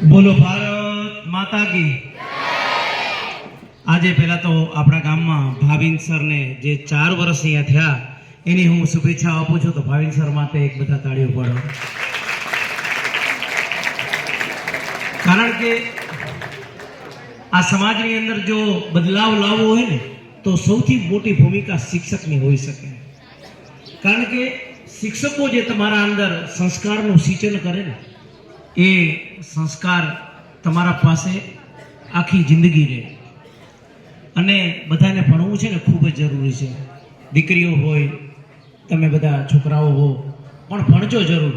બોલો ભારત માતા કી આજે પહેલા તો આપણા ગામમાં ભાવિન સરને જે ચાર વર્ષ અહીંયા થયા, એની હું શુભેચ્છા આપું છું. તો ભાવિન સર માટે એક બધા તાળીઓ પાડો કારણ કે આ સમાજની અંદર જો બદલાવ લાવવો હોય ને, તો સૌથી મોટી ભૂમિકા શિક્ષકની હોઈ શકે. કારણ કે શિક્ષકો જે તમારા અંદર સંસ્કારનું સિંચન કરે ને એ સંસ્કાર તમારા પાસે આખી જિંદગી રહે. અને બધાને ભણવું છે ને ખૂબ જ જરૂરી છે. દીકરીઓ હોય, તમે બધા છોકરાઓ હો, પણ ભણજો જરૂર.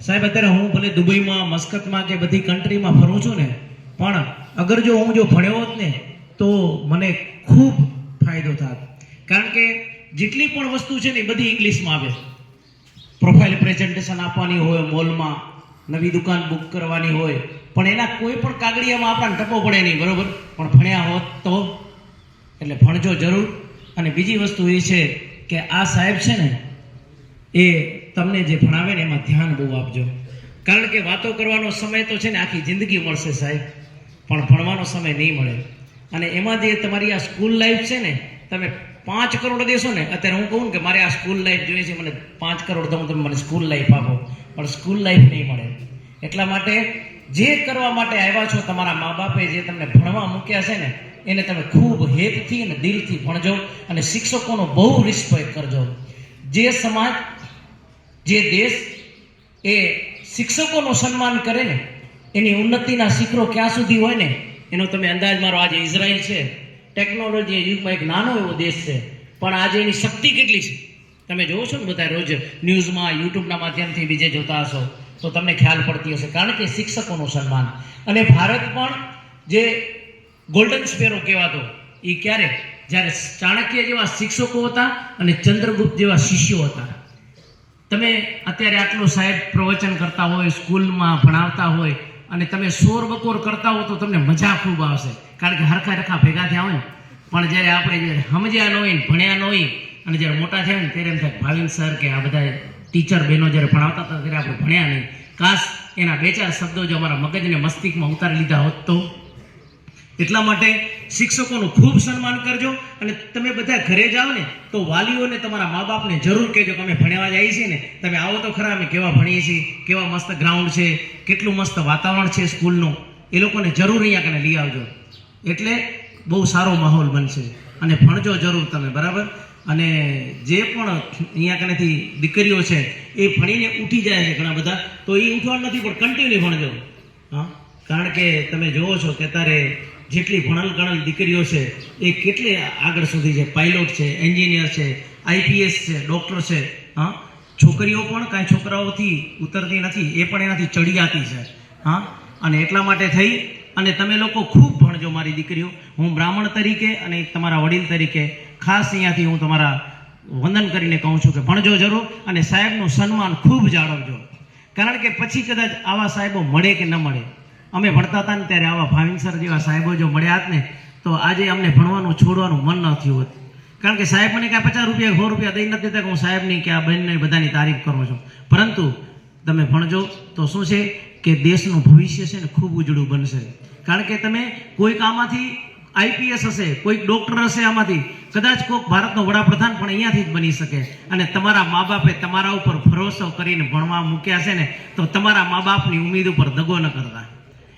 સાહેબ, અત્યારે હું ભલે દુબઈમાં, મસ્કતમાં કે બધી કન્ટ્રીમાં ફરું છું ને, પણ અગર જો હું જો ભણ્યો હોત ને, તો મને ખૂબ ફાયદો થાત. કારણ કે જેટલી પણ વસ્તુ છે ને એ બધી ઇંગ્લિશમાં આવે. પ્રોફાઇલ પ્રેઝન્ટેશન આપવાની હોય મોલમાં નવી દુકાન બુક કરવાની હોય, પણ એના કોઈ પણ કાગળિયામાં આપણને ટકો પડે નહીં, બરોબર? પણ ભણ્યા હોત તો. એટલે ભણજો જરૂર. અને બીજી વસ્તુ એ છે કે આ સાહેબ છે ને, એ તમને જે ભણાવે ને એમાં ધ્યાન બહુ આપજો. કારણ કે વાતો કરવાનો સમય તો છે ને આખી જિંદગી મળશે સાહેબ, પણ ભણવાનો સમય નહીં મળે. અને એમાં જે તમારી આ સ્કૂલ લાઈફ છે ને, તમે પાંચ કરોડ દેશો ને, અત્યારે હું કહું કે મારે આ સ્કૂલ લાઈફ જોઈએ છે, મને પાંચ કરોડ દઉં તમે મને સ્કૂલ લાઈફ આપો. પણ સ્કૂલ લાઈફ નહીં મળે. એટલા માટે જે કરવા માટે આવ્યા છો તમારા મા બાપે જે તમને ભણવા મૂક્યા છે ને, એને તમે ખૂબ હેતથી અને દિલથી ભણજો અને શિક્ષકોનો બહુ રિસ્પેક્ટ કરજો. જે સમાજ, જે દેશ એ શિક્ષકોનું સન્માન કરે ને, એની ઉન્નતિના શિખરો ક્યાં સુધી હોય ને, એનો તમે અંદાજ મારો આજે ઇઝરાયલ છે. ટેકનોલોજી યુગમાં એક નાનો એવો દેશ છે. પણ આજે એની શક્તિ કેટલી છે? તમે જોવો છો ને બધા રોજ ન્યૂઝમાં, યુટ્યુબના માધ્યમથી બીજે જોતા હશો, તો તમને ખ્યાલ પડતી હશે. કારણ કે શિક્ષકોનું સન્માન. અને ભારત પણ જે ગોલ્ડન સ્પેરો કહેવાતો, એ ક્યારે? જ્યારે ચાણક્ય જેવા શિક્ષકો હતા અને ચંદ્રગુપ્ત જેવા શિષ્યો હતા. તમે અત્યારે આટલું સાહેબ પ્રવચન કરતા હોય, સ્કૂલમાં ભણાવતા હોય, અને તમે શોર બકોર કરતા હો, તો તમને મજા ખૂબ આવશે. કારણ કે હરખા રખા ભેગા થયા હોય પણ જ્યારે આપણે સમજ્યા ન હોય ભણ્યા ન હોય અને જ્યારે મોટા થયા ને ત્યારે એમ થાય ભાવિન સર કે આ બધા ટીચર બહેનો જ્યારે ભણાવતા હતા ત્યારે આપણે ભણ્યા નહીં. કાશ એના બે ચાર શબ્દો જો અમારા મગજને મસ્તિષ્કમાં ઉતારી લીધા હોત તો. એટલા માટે શિક્ષકોનું ખૂબ સન્માન કરજો અને તમે બધા ઘરે જાઓ ને તો વાલીઓને તમારા મા બાપને જરૂર કહેજો કે અમે ભણવા જઈએ છીએ ને. તમે આવો તો ખરા, અમે કેવા ભણીએ છીએ, કેવા મસ્ત ગ્રાઉન્ડ છે, કેટલું મસ્ત વાતાવરણ છે સ્કૂલનું. એ લોકોને જરૂર અહીંયા કને લઈ આવજો. એટલે બહુ સારો માહોલ બનશે. અને ભણજો જરૂર તમે, બરાબર? અને જે પણ અહીંયા કનેથી દીકરીઓ છે, એ ભણીને ઉઠી જાય છે ઘણા બધા, તો એ ઉઠવાનું નથી, પણ કન્ટિન્યુ ભણજો. હા? કારણ કે તમે જુઓ છો કે અત્યારે જેટલી ભણલ ગણલ દીકરીઓ છે, એ કેટલી આગળ સુધી છે? પાયલોટ છે એન્જિનિયર છે આઈપીએસ છે ડૉક્ટર છે. હા? છોકરીઓ પણ કાંઈ છોકરાઓથી ઉતરતી નથી, એ પણ એનાથી ચડિયાતી છે. હા? અને એટલા માટે થઈ, અને તમે લોકો ખૂબ ભણજો મારી દીકરીઓ. હું બ્રાહ્મણ તરીકે અને તમારા વડીલ તરીકે ખાસ અહીંયાથી હું તમારા વંદન કરીને કહું છું કે ભણજો જરૂર અને સાહેબનું સન્માન ખૂબ જાળવજો. કારણ કે પછી કદાચ આવા સાહેબો મળે કે ન મળે. અમે ભણતા હતા ને ત્યારે આવા ભાવિન સર જેવા સાહેબો જો મળ્યા હોત ને, તો આજે અમને ભણવાનું છોડવાનું મન ન થયું હોત. કારણ કે સાહેબ મને કાંઈ પચાસ રૂપિયા, સો રૂપિયા દઈ નથી દેતા કે હું સાહેબની કે આ બહેનને બધાની તારીફ કરું છું. પરંતુ તમે ભણજો તો શું છે કે દેશનું ભવિષ્ય છે ને ખૂબ ઉજળું બનશે. કારણ કે તમે કોઈક આમાંથી આઈપીએસ હશે, કોઈક ડોક્ટર હશે આમાંથી, કદાચ કોઈક ભારતનો વડાપ્રધાન પણ અહીંયાથી જ બની શકે. અને તમારા મા બાપે તમારા ઉપર ભરોસો કરીને ભણવા મૂક્યા છે ને, તો તમારા મા બાપની ઉમેદ ઉપર દગો ન કરતા.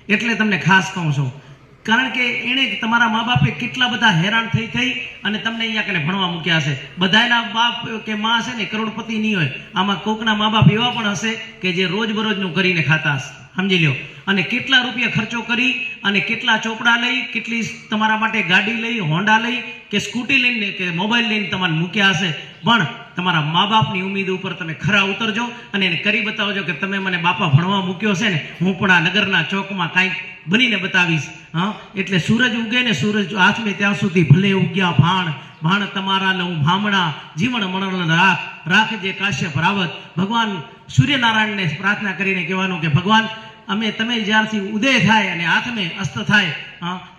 એટલે તમને ખાસ કહું છું કારણ કે એણે તમારા મા બાપે કેટલા બધા હેરાન થઈ થઈ અને તમને અહીંયા કને ભણવા મૂક્યા હશે. બધાના બાપ કે માં હશે ને કરોડપતિ નહીં હોય. આમાં કોકના મા બાપ એવા પણ હશે કે જે રોજબરોજનું કરીને ખાતા હશે. સમજી લ્યો. અને કેટલા રૂપિયા ખર્ચો કરી અને કેટલા ચોપડા લઈ, કેટલી તમારા માટે ગાડી લઈ, હોન્ડા લઈ કે સ્કૂટી લઈને કે મોબાઈલ લઈને તમારે મૂક્યા હશે. પણ તમારા મા બાપની ઉમેદ ઉપર તમે ખરા ઉતરજો અને એને કરી બતાવજો કે તમે મને બાપા ભણવા મૂક્યો છે ને, હું પણ આ નગરના ચોકમાં કાંઈક બનીને બતાવીશ. હા? એટલે સૂરજ ઉગે ને સૂરજ આથમે ત્યાં સુધી ભલે ઉગ્યા ભાણ ભાણ તમારા લઉં ભામણા, જીવન મરણ રાખ રાખ જે કાશ્યપ રાવત. ભગવાન સૂર્યનારાયણને પ્રાર્થના કરીને કહેવાનું કે ભગવાન, અમે તમે જ્યારથી ઉદય થાય અને હાથમે અસ્ત થાય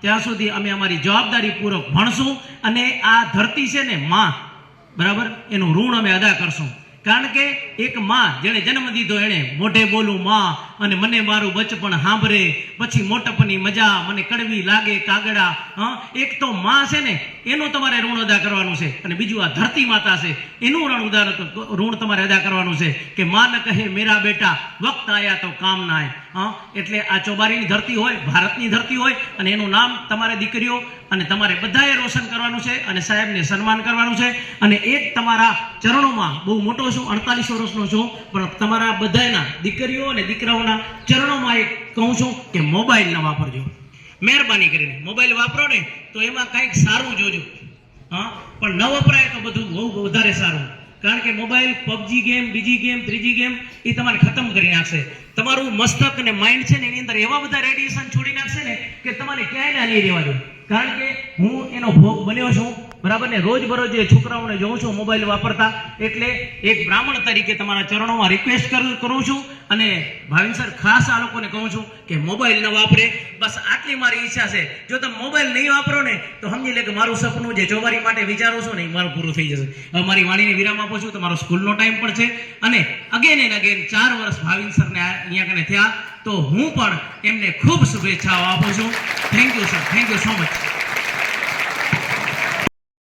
ત્યાં સુધી અમે અમારી જવાબદારી પૂર્વક ભણશું અને આ ધરતી છે ને માં બરાબર? એનું ઋણ અમે અદા કરશું. કારણ કે એક માં જેણે જન્મ દીધો, એણે મોઢે બોલું માં. અને મને મારું બચપણ સાંભળે, પછી મોટપની મજા મને કડવી લાગે કાગડા, હા? એક તો માં છે ને, એનું તમારે ઋણ અદા કરવાનું છે. અને બીજું આ ધરતી માતા છે, એનું ઋણ ઉદાર ઋણ તમારે અદા કરવાનું છે કે માં ન કહે, મેરા બેટા, વક્ત આયા તો કામ ના આય. હા? એટલે આ ચોબારીની ધરતી હોય, ભારતની ધરતી હોય, અને એનું નામ તમારે દીકરીઓ અને તમારે બધાએ રોશન કરવાનું છે અને સાહેબને સન્માન કરવાનું છે. અને એક તમારા ચરણોમાં બહુ મોટો છું, અડતાલીસ વર્ષનો છું, પણ તમારા બધાના દીકરીઓ અને દીકરાઓના ચરણોમાં એક કહું છું કે મોબાઈલ ન વાપરજો. મહેરબાની કરીને. મોબાઈલ વાપરો ને તો એમાં કંઈક સારું જોજો. હા? પણ ન વપરાય તો બધું બહુ વધારે સારું. કારણ કે મોબાઈલ, પબજી ગેમ, બીજી ગેમ, ત્રીજી ગેમ એ તમારે ખતમ કરી નાખશે. તમારું મસ્તક અને માઇન્ડ છે ને એની અંદર એવા બધા રેડિયેશન છોડી નાખશે ને કે તમારે ક્યાંય ના નહીં રહેવા દો. કારણ કે હું એનો ભોગ બન્યો છું બરાબર ને? રોજ બરોજ એ છોકરાઓને જોઉં છું મોબાઈલ વાપરતા? એટલે એક બ્રાહ્મણ તરીકે તમારા ચરણોમાં રિક્વેસ્ટ કરું છું અને ભાવિન સર ખાસ આ લોકોને કહું છું કે મોબાઈલ ન વાપરે. બસ આટલી મારી ઈચ્છા છે. જો તમે મોબાઈલ નહીં વાપરો ને, તો સમજી લે કે મારું સપનું જે ચોબારી માટે વિચારો છો ને, એ મારું પૂરું થઈ જશે. હવે મારી વાણીને વિરામ આપું છું. તમારો સ્કૂલનો ટાઈમ પણ છે. અને અગેન એન્ડ અગેન ચાર વર્ષ ભાવિન સરને અહીંયા કને થયા. તો હું પણ એમને ખૂબ શુભેચ્છાઓ આપું છું. Thank you sir thank you so much